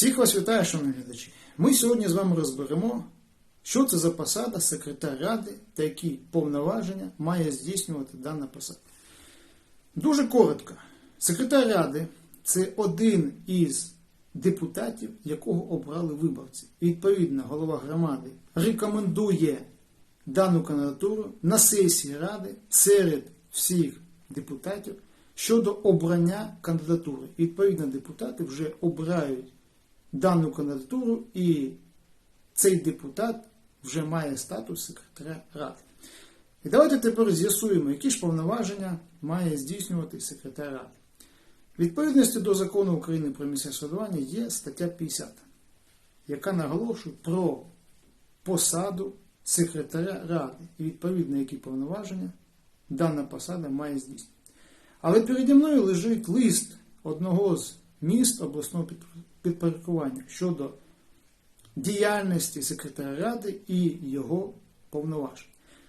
Всіх вас вітаю, шановні глядачі. Ми сьогодні з вами розберемо, що це за посада секретар ради та які повноваження має здійснювати дана посада. Дуже коротко. Секретар ради це один із депутатів, якого обрали виборці. І відповідно, голова громади рекомендує дану кандидатуру на сесії ради серед всіх депутатів щодо обрання кандидатури. Відповідно, депутати вже обирають дану кандидатуру, і цей депутат вже має статус секретаря ради. І давайте тепер з'ясуємо, які ж повноваження має здійснювати секретар ради. Відповідності до закону України про місцеве самоврядування є стаття 50, яка наголошує про посаду секретаря ради і відповідно які повноваження дана посада має здійснювати. Але переді мною лежить лист одного з міст обласного підпорядкування щодо діяльності секретаря ради і його повноважень.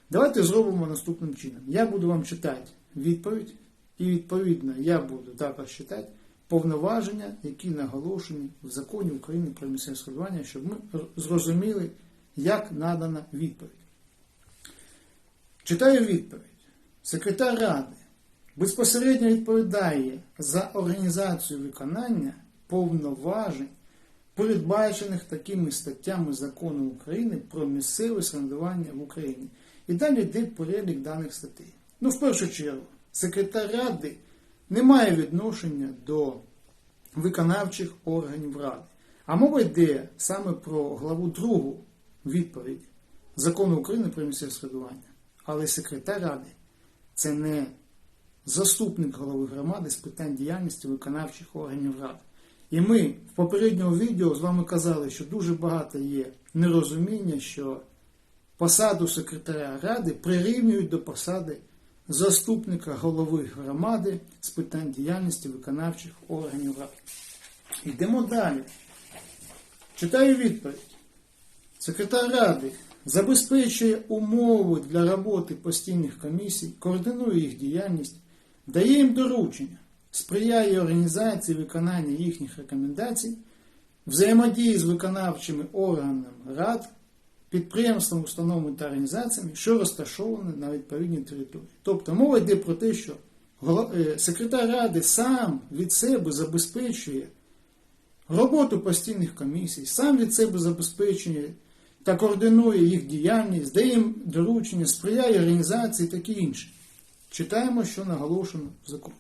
Давайте зробимо наступним чином. Я буду вам читати відповідь, і відповідно я буду також читати повноваження, які наголошені в законі України про місцеве самоврядування, щоб ми зрозуміли, як надана відповідь. Читаю відповідь. Секретар Ради безпосередньо відповідає за організацію виконання повноважень, передбачених такими статтями закону України про місцеве самоврядування в Україні. І далі йде перелік даних статей. Ну, в першу чергу, секретар Ради не має відношення до виконавчих органів Ради. А мова йде саме про главу другу відповіді закону України про місцеве самоврядування. Але секретар Ради це не заступник голови громади з питань діяльності виконавчих органів ради. І ми в попередньому відео з вами казали, що дуже багато є нерозуміння, що посаду секретаря ради прирівнюють до посади заступника голови громади з питань діяльності виконавчих органів ради. Йдемо далі. Читаю відповідь. Секретар ради забезпечує умови для роботи постійних комісій, координує їх діяльність, дає їм доручення, сприяє організації виконання їхніх рекомендацій, взаємодії з виконавчими органами рад, підприємствами, установами та організаціями, що розташовані на відповідній території. Тобто мова йде про те, що секретар ради сам від себе забезпечує роботу постійних комісій, сам від себе забезпечує та координує їх діяльність, дає їм доручення, сприяє організації і таке інше. Читаємо, що наголошено в законі.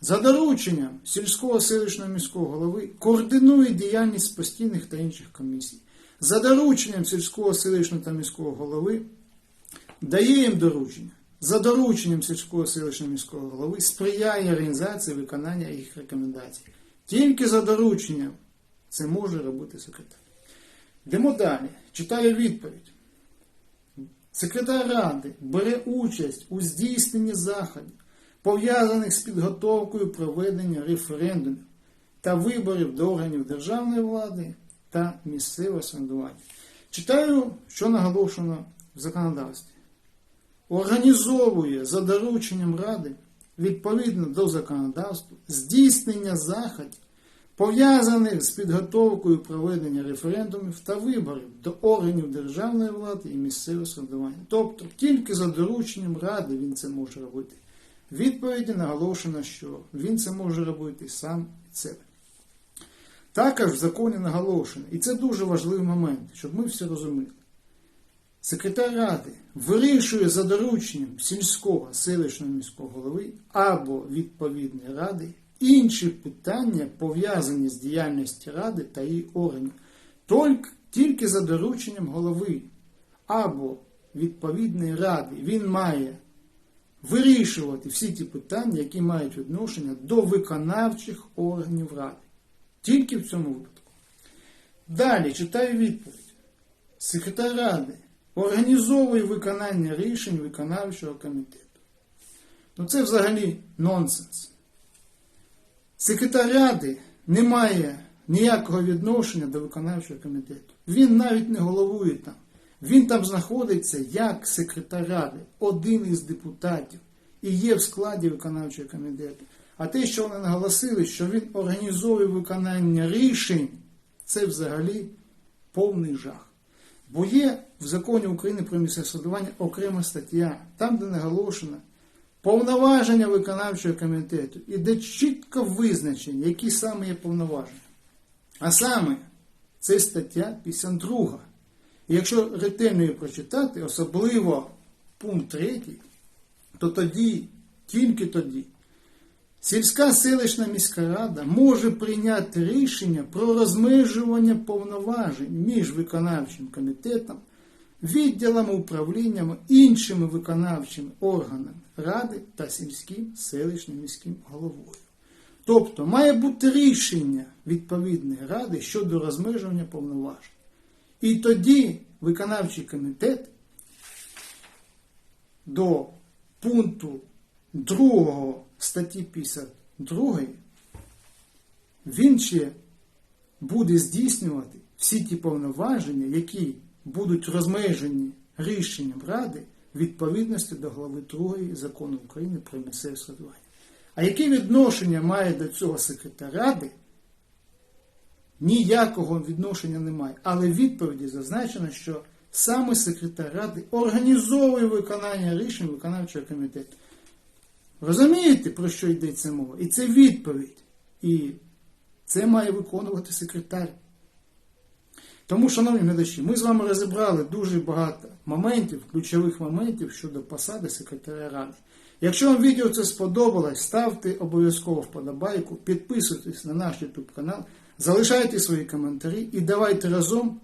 За дорученням сільського селищного міського голови координує діяльність постійних та інших комісій. За дорученням сільського селищного та міського голови дає їм доручення. За дорученням сільського селищного міського голови сприяє організації виконання їх рекомендацій. Тільки за дорученням це може робити секретар. Йдемо далі. Читаю відповідь. Секретар Ради бере участь у здійсненні заходів, пов'язаних з підготовкою проведення референдумів та виборів до органів державної влади та місцевого самоврядування. Читаю, що наголошено в законодавстві. Організовує за дорученням Ради відповідно до законодавства здійснення заходів пов'язаних з підготовкою проведення референдумів та виборів до органів державної влади і місцевого самоврядування. Тобто тільки за дорученням ради він це може робити. Відповіді наголошено, що він це може робити сам від себе. Також в законі наголошено, і це дуже важливий момент, щоб ми всі розуміли. Секретар Ради вирішує за дорученням сільського селищного міського голови або відповідної ради інші питання, пов'язані з діяльністю Ради та її органів, тільки за дорученням голови або відповідної ради він має вирішувати всі ті питання, які мають відношення до виконавчих органів Ради. Тільки в цьому випадку. Далі читаю відповідь. Секретар Ради організовує виконання рішень виконавчого комітету. Ну це взагалі нонсенс. Секретар Ради не має ніякого відношення до виконавчого комітету. Він навіть не головує там. Він там знаходиться як секретар Ради, один із депутатів, і є в складі виконавчого комітету. А те, що вони наголосили, що він організовує виконання рішень, це взагалі повний жах. Бо є в законі України про місцеве окрема стаття, там, де наголошено повноваження виконавчого комітету, і де чітко визначені, які саме є повноваження. А саме, це стаття 52. Якщо ретельно її прочитати, особливо пункт 3, то тоді, тільки тоді, сільська селищна міська рада може прийняти рішення про розмежування повноважень між виконавчим комітетом, відділами управліннями, іншими виконавчими органами ради та сільським селищним міським головою. Тобто має бути рішення відповідної ради щодо розмежування повноважень. І тоді виконавчий комітет до пункту 2 статті 52 він ще буде здійснювати всі ті повноваження, які будуть розмежені рішенням Ради відповідності до глави 2 закону України про місцеве самоврядування. А яке відношення має до цього секретар Ради? Ніякого відношення немає. Але в відповіді зазначено, що саме секретар Ради організовує виконання рішень виконавчого комітету. Розумієте, про що йдеться мова? І це відповідь. І це має виконувати секретар. Тому, шановні глядачі, ми з вами розібрали дуже багато моментів, ключових моментів щодо посади секретаря Ради. Якщо вам відео це сподобалось, ставте обов'язково вподобайку, підписуйтесь на наш YouTube канал, залишайте свої коментарі і давайте разом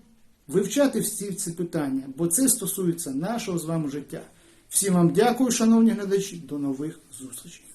вивчати всі ці питання, бо це стосується нашого з вами життя. Всім вам дякую, шановні глядачі, до нових зустрічей.